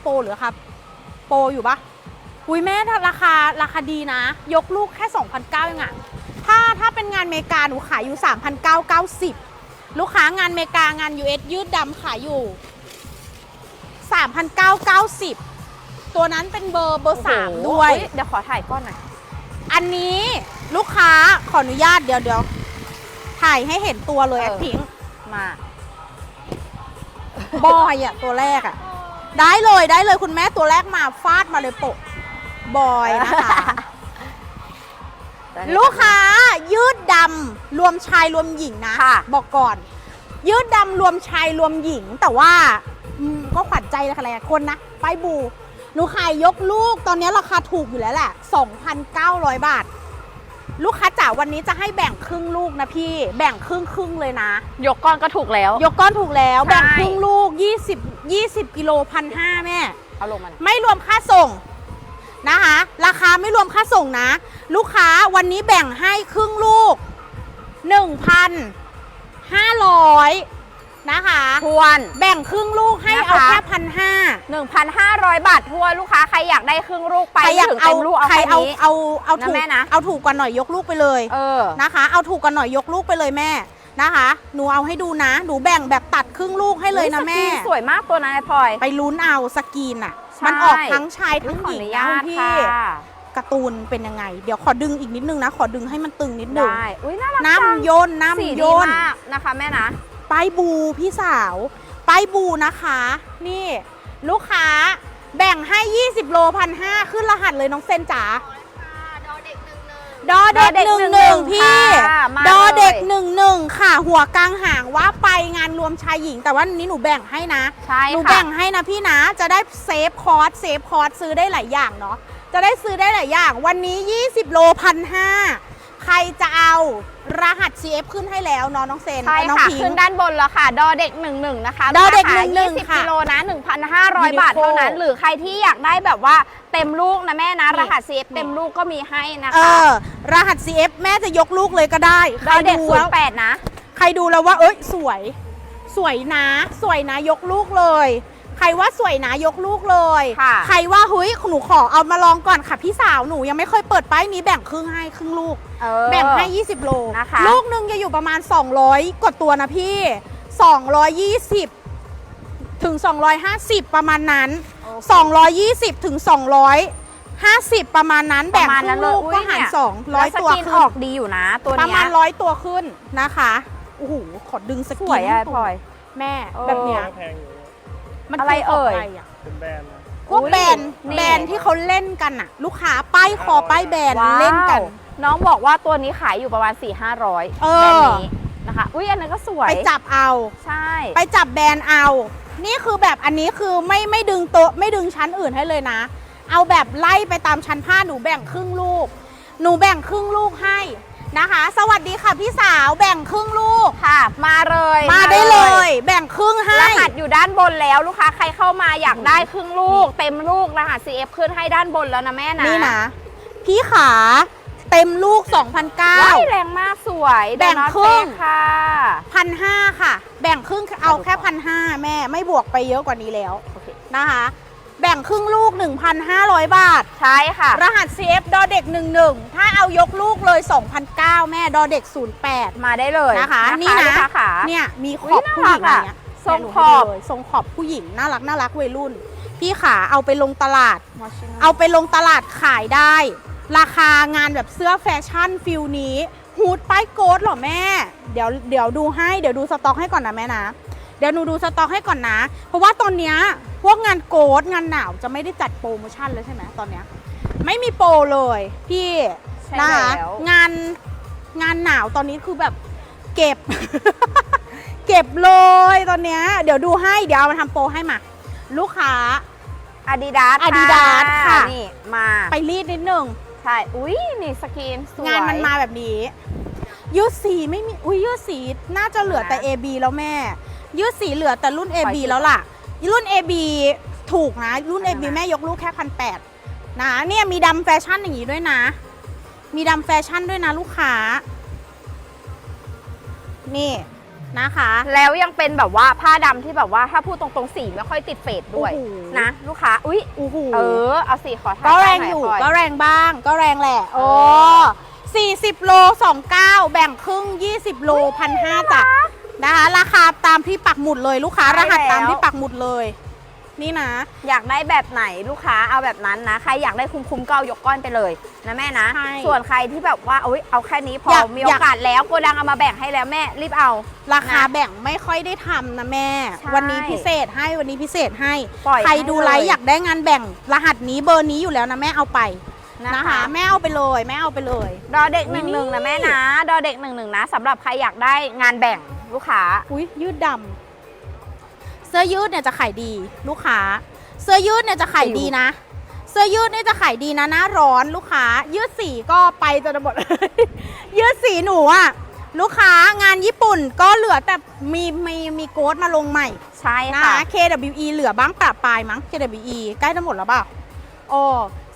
โปรหรือครับโปรอยู่ปะอุ้ยแม่ถ้าราคาราคาดีนะ ยกลูกแค่2,009เองอะถ้าถ้าเป็นงานอเมริกาหนูขายอยู่ 3,990 ลูกค้างานอเมริกางาน US ยืดดำขายอยู่ 3,990 ตัวนั้นเป็นเบอร์เบอร์สามโอ้โหด้วยเฮ้เดี๋ยวขอถ่ายก้อนหน่อย อันนี้ลูกค้าขออนุญาตเดี๋ยวเดี๋ยวถ่ายให้เห็นตัวเลยเอแออดพิงค์มา บอยอะตัวแรกอะ ได้เลยได้เลยคุณแม่ตัวแรกมาฟาดมาเลยโปะบอยนะคะ ลูกค้ายืดดำรวมชายรวมหญิงนะค่ะบอกก่อน ยืดดำรวมชายรวมหญิง แต่ว่าอืมก็ขวัญใจเลยค่ะหลายคนนะป้ายบูหนูขายยกลูกตอนนี้ราคาถูกอยู่แล้วแหละ 2,900 บาท ลูกค้าจ๋าวันนี้จะให้แบ่งครึ่งลูกนะพี่ แบ่งครึ่งครึ่งๆเลยนะ ยกก้อนก็ถูกแล้ว ยกก้อนถูกแล้วใช่แบ่งครึ่งลูก 20 20กิโลพันห้าแม่ เอาลงมันไม่รวมค่าส่งนะคะ ราคาไม่รวมค่าส่งนะ ลูกค้าวันนี้แบ่งให้ครึ่งลูก 1,500 นะคะ ทวน แบ่งครึ่งลูกให้นะคะ เอาแค่พันห้า1,500 บาททวนลูกค้า ใครอยากได้ครึ่งลูกไปใครอยากถึงเอาเต็มลูกเอาใครแค่เอานี้ เอาเอาถูกนะแม่นะ เอาถูกกว่าหน่อยยกลูกไปเลย เออ นะคะ เอาถูกกันหน่อยยกลูกไปเลยแม่ นะคะ หนูเอาให้ดูนะ หนูแบ่งแบบตัดครึ่งลูกให้เลยนะอุ๊แม่สกรีสวยมากตัวนั้นไอ้พลอย ไปลุ้นเอาสกรีนอะใช่มันออกทั้งชายทั้งขหอญิองนุนะญาคุตณพี่ค่ะการ์ตูนเป็นยังไง เดี๋ยวขอดึงอีกนิดนึงนะ ขอดึงให้มันตึงนิดนึงได้อุ้ยน่ารักจังน้ำโยนสีน้ำโยดีนมากนะคะแม่นะป้ายบูพี่สาวป้ายบูนะคะ นี่ ลูกค้าแบ่งให้ 20 โลพันห้าขึ้นรหัสเลยน้องเซนจ๋า ดอเด็กหนึ่งหนึ่งพี่ค่ะมาดอเด็กเลย หนึ่งหนึ่งค่ะ หัวกลางหางว่าไปงานรวมชายหญิง แต่ว่านี้หนูแบ่งให้นะ ใช่หนูค่ะ แบ่งให้นะพี่นะ จะได้เซฟคอร์สเซฟคอร์สซื้อได้หลายอย่างเนาะ จะได้ซื้อได้หลายอย่าง วันนี้ 20 โลพันห้า ใครจะเอารหัส CF ขึ้นให้แล้วเนาะน้องเซนใช่น้องค่ะ พิง ขึ้นด้านบนแล้วค่ะ ดอเด็กหนึ่งหนึ่งนะคะดอเด็กราคาหนึ่งหนึ่ง20ค่ะกิโลนะ 1,500 บาทเท่านั้น Uniqlo หรือใครที่อยากได้แบบว่าเต็มลูกนะแม่นะ นี่ รหัส CF เต็มลูกก็มีให้นะเอคะอ รหัส CF แม่จะยกลูกเลยก็ได้ ใคดรอเด็กดูศูแล้นวย์แปดนะ ใครดูแล้วว่า เอ้ยสวย สวยนะ สวยนะยกลูกเลย ใครว่าสวยนะยกลูกเลย ค่ะใครว่าเฮ้ยหนูขอเอามาลองก่อนค่ะพี่สาวหนูยังไม่เคยเปิดป้ายนี้แบ่งครึ่งให้ครึ่งลูก เออ แบ่งให้ 20 โลนะคะ ลูกหนึ่งจะอยู่ประมาณ 200 กว่าตัวนะพี่ 220 ถึง 250 ประมาณนั้น220 ถึง 250 ประมาณนั้น ปแบ่งระมาณคนั้รึ่นงเลยลูกก็หารเนี่ย200แล้วสตัวกินขึ้อนอกดีอยู่นะตัวประเนี้มาณยร้อยตัวขึ้นนะคะ โอ้โห ขอดึงสสกินวยอะไอ้พลอย แม่ เออ แบบเนี้ย แพงอยู่ มันอะไรคืขงเอ่ยใคระเป็นแบรนด์นะพวกอุ๊ยแบรนด์นี่ แบรนด์ที่เขาเล่นกันอะลูกค้าป้ายคอป้ายแบรนด์ว้าวเล่นกัน น้องบอกว่าตัวนี้ขายอยู่ประมาณ 4 5 0 0เออ แบรนด์นี้นะคะ อุ้ยอันนั้นก็สวยไปจับเอา ใช่ไปจับแบรนด์เอา นี่คือแบบอันนี้คือไม่ไม่ดึงโต๊ะไม่ดึงชั้นอื่นให้เลยนะ เอาแบบไล่ไปตามชั้นผ้าหนูแบ่งครึ่งลูก หนูแบ่งครึ่งลูกให้ นะคะ สวัสดีค่ะพี่สาวแบ่งครึ่งลูก ค่ะ มาเลยมาได้เลย แบ่งครึ่งให้รหัสอยู่ด้านบนแล้วลูกค้าใครเข้ามาอยากได้ครึ่งลูก เต็มลูกรหัส CF ขึ้นให้ด้านบนแล้วนะแม่นะนี่นะพี่ขาเต็มลูกว้ายแรงมากสวย แบ่งโดนัทครึ่งเฟค่ะพันห้าค่ะ แบ่งครึ่งเอาแค่พันห้าแม่ไม่บวกไปเยอะกว่านี้แล้วโอเคนะคะ แบ่งครึ่งลูก 1,500 บาท ใช่ค่ะ รหัส CF ดอเด็ก 11 ถ้าเอายกลูกเลย 2,009 แม่ดอเด็ก 08 มาได้เลยนะคะนี่นะลูกค้าขาเนี่ยมีขอุ๊อยบผู้หญิงน่าอะไรรักอะเงี้ยทรงเนี่ยหนูขอบให้ดูเลยทรงขอบผู้หญิงน่ารักน่ารักวัยรุ่น พี่ขาเอาไปลงตลาด เอาไปลงตลาดขายได้ ราคางานแบบเสื้อแฟชั่นฟิลนี้ฮูดป้ายโกดเหรอแม่ เดี๋ยวเดี๋ยวดูให้เดี๋ยวดูสต็อกให้ก่อนนะแม่นะ เดี๋ยวหนูดูสต็อกให้ก่อนนะ เพราะว่าตอนเนี้ย พวกงานโกดงานหนาวจะไม่ได้จัดโปรโมชั่นเลยใช่ไหมตอนเนี้ยไม่มีโปรเลยพี่ใช่นะคะแล้ว งานงานหนาวตอนนี้คือแบบเก็บ เก็บเลยตอนเนี้ยเดี๋ยวดูให้เดี๋ยวเอามาทำโปรให้มาลูกค้า อาดิดาส Adidas ค่ะ นี่ มา ไปรีดนิดนึงใช่ อุ้ยนี่สกรีนสวย งานมันมาแบบนี้ ยืดสีไม่มี อุ้ยยืดสีน่าจะเหลือแต่ นะ AB แล้วแม่ ยืดสีเหลือแต่รุ่น AB ปล่อยแล้วล่ะ รุ่น AB ถูกนะ รุ่นอะไร AB นะแม่ยกลูกแค่พันแปดนะเนี่ยมีดำแฟชั่นอย่างนี้ด้วยนะ มีดำแฟชั่นด้วยนะลูกค้า นี่นะคะ แล้วยังเป็นแบบว่าผ้าดำที่แบบว่าถ้าพูดตรงๆสีไม่ค่อยติดเฟดด้วยโอ้โห นะลูกค้าอุ้ยโอ้โหเออเอาสีขอถ่ายก็แรงหน่อยู่พลก็แรงบ้าง ก็แรงแหละ โอ้เออ40 โล 29 แบ่งครึ่ง 20 โลพันห้าจ้ะ นะคะ ราคาตามที่ปักหมุดเลยลูกค้า ใช่รหัสตามแล้วที่ปักหมุดเลย นี่นะ อยากได้แบบไหนลูกค้าเอาแบบนั้นนะ ใครอยากได้คุ้มๆก็เอายกก้อนไปเลยนะแม่นะ ใช่ส่วนใครที่แบบว่าอุ้ยเอาแค่นี้พออยากมีโอกาสแล้วโกดังเอามาแบ่งให้แล้วแม่รีบเอา ราคานะแบ่งไม่ค่อยได้ทำนะแม่ ใช่วันนี้พิเศษให้วันนี้พิเศษให้ ปล่อยใครให้ดูไลเลยฟ์อยากได้งานแบ่งรหัสนี้เบอร์นี้อยู่แล้วนะแม่เอาไป นะนะคะคะ แม่เอาไปเลย แม่เอาไปเลย ดอเด็กหอุ๊ยนึ่งหนึ่งนี่นะแม่นะ ดอเด็กหนึ่งหนึ่งนะสำหรับใครอยากได้งานแบ่งลูกค้า อุ้ยยืดดำเสื้อยืดเนี่ยจะขายดีลูกค้า เสื้อยืดเนี่ยจะขายดีนะ เสื้อยืดเนี่ยจะขายดีนะหน้าร้อนลูกค้า ยืดสีก็ไปจนหมด ยืดสีหนูอะลูกค้างานญี่ปุ่นก็เหลือแต่มีมีมีโค้ดมาลงใหม่ใช่นะค่ะ คะ KWE เหลือบ้างปรับปลายมั้ง KWE ใกล้จะหมดแล้วเปล่า โอ้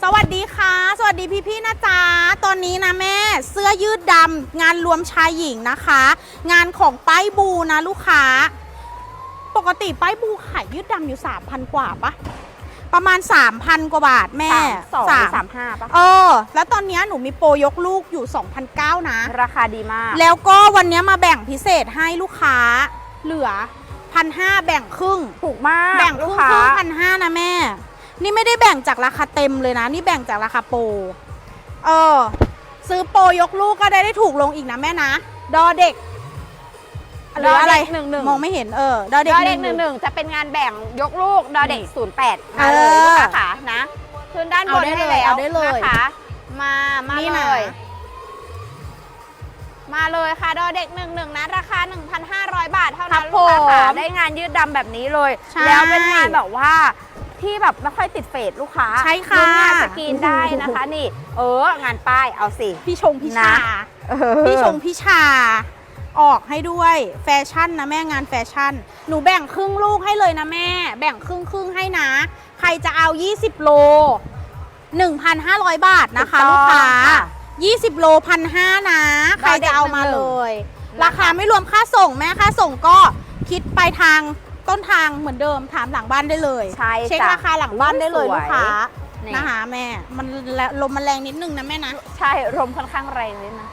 สวัสดีค่ะ สวัสดีพี่ๆนะจ๊ะ ตอนนี้นะแม่เสื้อยืดดำงานรวมชายหญิงนะคะ งานของป้ายบูนะลูกค้า ปกติป้ายบูขายยืดดำอยู่ 3,000 กว่าปะประมาณ 3,000 กว่าบาทแม่สองหรือสาสามมห้าปะเออ แล้วตอนนี้หนูมีโปรยกลูกอยู่2,009นะ ราคาดีมาก แล้วก็วันนี้มาแบ่งพิเศษให้ลูกค้าเหลือพันห้าแบ่งครึ่ง ถูกมาก แบ่งคลูรึ่กงค้าครึ่งพันห้านะแม่ นี่ไม่ได้แบ่งจากราคาเต็มเลยนะ นี่แบ่งจากราคาโปรเออ ซื้อโปรยกลูกก็ได้ได้ถูกลงอีกนะแม่นะ ดอเด็กหรืออะไรดอเด็กหนึ่งหนึ่งมองไม่เห็นเออ ดอเด็กดอเด็กหหนึ่นึ่งงหหนึ่งนึ่งจะเป็นงานแบ่งยกลูกดอเด็กนี่ศูนย์แปดเอมาอเลยลูกค้าขานะขึ้นด้านบเอานได้ให้เลยแล้วเอาได้เลยนะคะมามานี่เลนะยมาเลยค่ะดอเด็กหนึ่งหนึ่งนะ ราคา 1,500 บาทเท่านั้นครับลูกค้าค่ะผมได้งานยืดดำแบบนี้เลยใช่แล้วเป็นงานแบบว่า ที่แบบไม่ค่อยติดเฟดลูกค้าใช่ค่ะลุ้นงานสกรีนได้นะคะ นี่ เอองานป้ายเอาสิ พี่ชงพี่ชานะพี่ชงพี่ชา ออกให้ด้วยแฟชั่นนะแม่งานแฟชั่น หนูแบ่งครึ่งลูกให้เลยนะแม่ แบ่งครึ่งครึ่งๆให้นะ ใครจะเอา 20 โล 1,500 บาทนะคะถูลูกกต้องค้าค่ะ20 โลพันห้านะ ใครจะเอามาเลยนะคะราคาไม่รวมค่าส่งแม่ค่าส่งก็คิดไปลายทาง ต้นทางเหมือนเดิมถามหลังบ้านได้เลย ใช่เช็คจ้ะราคาหลังบ้านได้เลยสวย ลูกค้านี่นะคะแม่ มันลมมันแรงนิดนึงนะแม่นะ ใช่ลมค่อนข้างแรงนิดนะ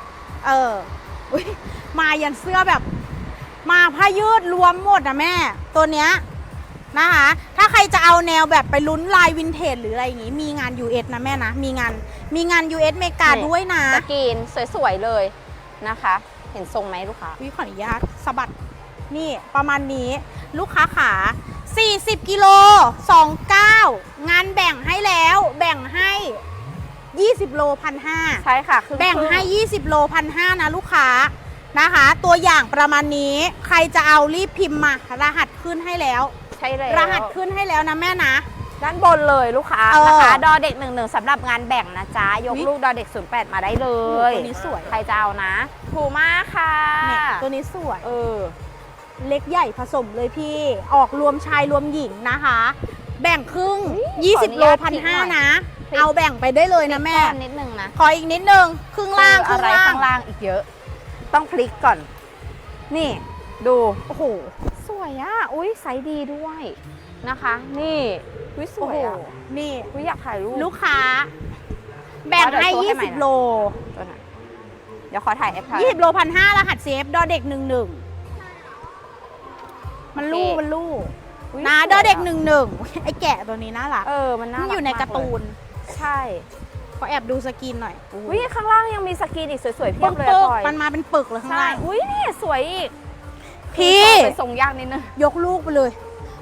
เอออุ๊ยมายันเสื้อแบบ มาผ้ายืดรวมหมดนะแม่ ตัวเนี้ยนะคะ ถ้าใครจะเอาแนวแบบไปลุ้นลายวินเทจหรืออะไรอย่างงี้ มีงาน US นะแม่นะ มีงาน มีงาน US เมกานี่ด้วยนะสกรีนสวยๆเลยนะคะ เห็นทรงไหมลูกค้า วิขออนุญาตสะบัด นี่ประมาณนี้ ลูกค้าขา 40 กิโล 29 งานแบ่งให้แล้ว แบ่งให้ 20 โลพันห้าใช่ค่ะครึ่แบ่งให้ครึ่20 โลพันห้านะลูกค้านะคะ ตัวอย่างประมาณนี้ใครจะเอารีบพิมพ์มารหัสขึ้นให้แล้ว ใช่เลยรหัสขึ้นให้แล้วนะแม่นะด้านบนเลยลูกค้าเออนะคะดอเด็กหนึ่งหนึ่งสำหรับงานแบ่งนะจ๊ะ ยกอุ๊ยลูกดอเด็ก 08 มาได้เลโอ้ยโหตัวนี้สวย ใครจะเอานะ ถูกมากค่ะเนี่ยตัวนี้สวย เออ เล็กใหญ่ผสมเลยพี่ ออกรวมชายรวมหญิงนะคะ แบ่งครึ่งอุ๊ย20 โลขออนุญาตพันพลิกห้าหน่อยนะพลิกเอาแบ่งไปได้เลยนะแม่ก้อนนิดนึงนะ ขออีกนิดนึง ครึ่งล่างคเออรึ่อะงไรล่างข้างล่างอีกเยอะ ต้องพลิกก่อน นี่ ดู โอ้โห สวยอะ อุ้ยไซส์ดีด้วยนะคะ นี่อุ้ยสโอ้วยโหอะ นี่อุ้ยอยากถ่ายรูป ลูกค้า แบ่งให้เดี๋ยวโชว์ให้ใหม่นะ20 โลตัวไหนเดี๋ยวขอถ่ายแอปถ่ายยี่สิบโลพันห้ารหัสเซฟดอเด็กหนึ่งหนึ่ง มันลู่โอเคมันลู่อุ๊ยนะสวยดอเด็กะหนึ่งหนึ่งไอแกะตัวนี้น่ารักเออมันน่ามันรัอยู่ในการ์ตูนมากเลยใช่ขอแอบดูสกรีนหน่อยอุ้ยข้างล่างยังมีสกรีนอีกสวยๆเพียบเลยปึอะกพลอยๆมันมาเป็นปึกเลยข้างใช่ล่าง อุ้ยนี่สวยอีกพี่เป็นทรงยากนิดนึง ยกลูกไปเลย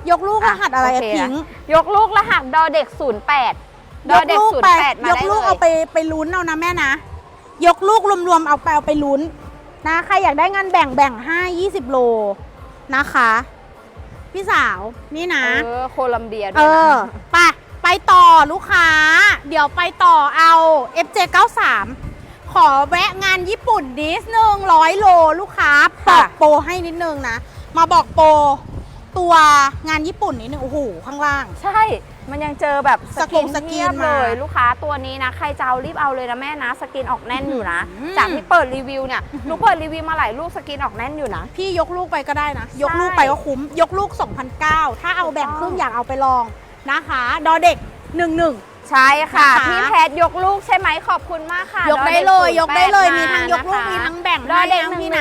ยกลูกรอะหัสอะไรอะโอเคพิงค์ยกลูกรหัสดอเด็ก 08ดอเด็กลูกไป08มายกได้ลูเลกยเอาไปไปลุ้นเอานะแม่นะ ยกลูกรวมๆเอาไปเอาไปลุ้นนะใครอยากได้งานแบ่งแบ่งให้20 โลนะคะ พี่สาวนี่นะ เออโคลัมเบียด้เอวยอนะไปไปต่อลูกค้า เดี๋ยวไปต่อเอา FJ93 ขอแวะงานญี่ปุ่นนิดนึงร้อยโลลูกค้าบอกโปรให้นิดนึงนะ มาบอกโปรตัวงานญี่ปุ่นนิดนึงโอ้โหข้างล่าง ใช่ มันยังเจอแบบสกงสกรีนเทียบมาเลย ลูกค้าตัวนี้นะ ใครจะเอารีบเอาเลยนะแม่นะ สกินออกแน่นอยู่นะอืมจากที่เปิดรีวิวเนี่ยหนูเปิดรีวิวมาหลายลูกสกินออกแน่นอยู่นะ พี่ยกลูกไปก็ได้นะ ยกลูกไปก็คุ้ม ยกลูก 2,009ถ้าเอาแบ่งครึ่งอยากเอาไปลองนะคะ ดอเด็ก 11ใช่ค่ะนะคะพี่แพทยกลูกใช่ไหมขอบคุณมากค่ะ ยกได้ดอเลย0ยกได้เลย8มีทั้งยกลูกนะคะมีทั้งแบ่งดอเด็กให้นะหนึ่งพี่นะ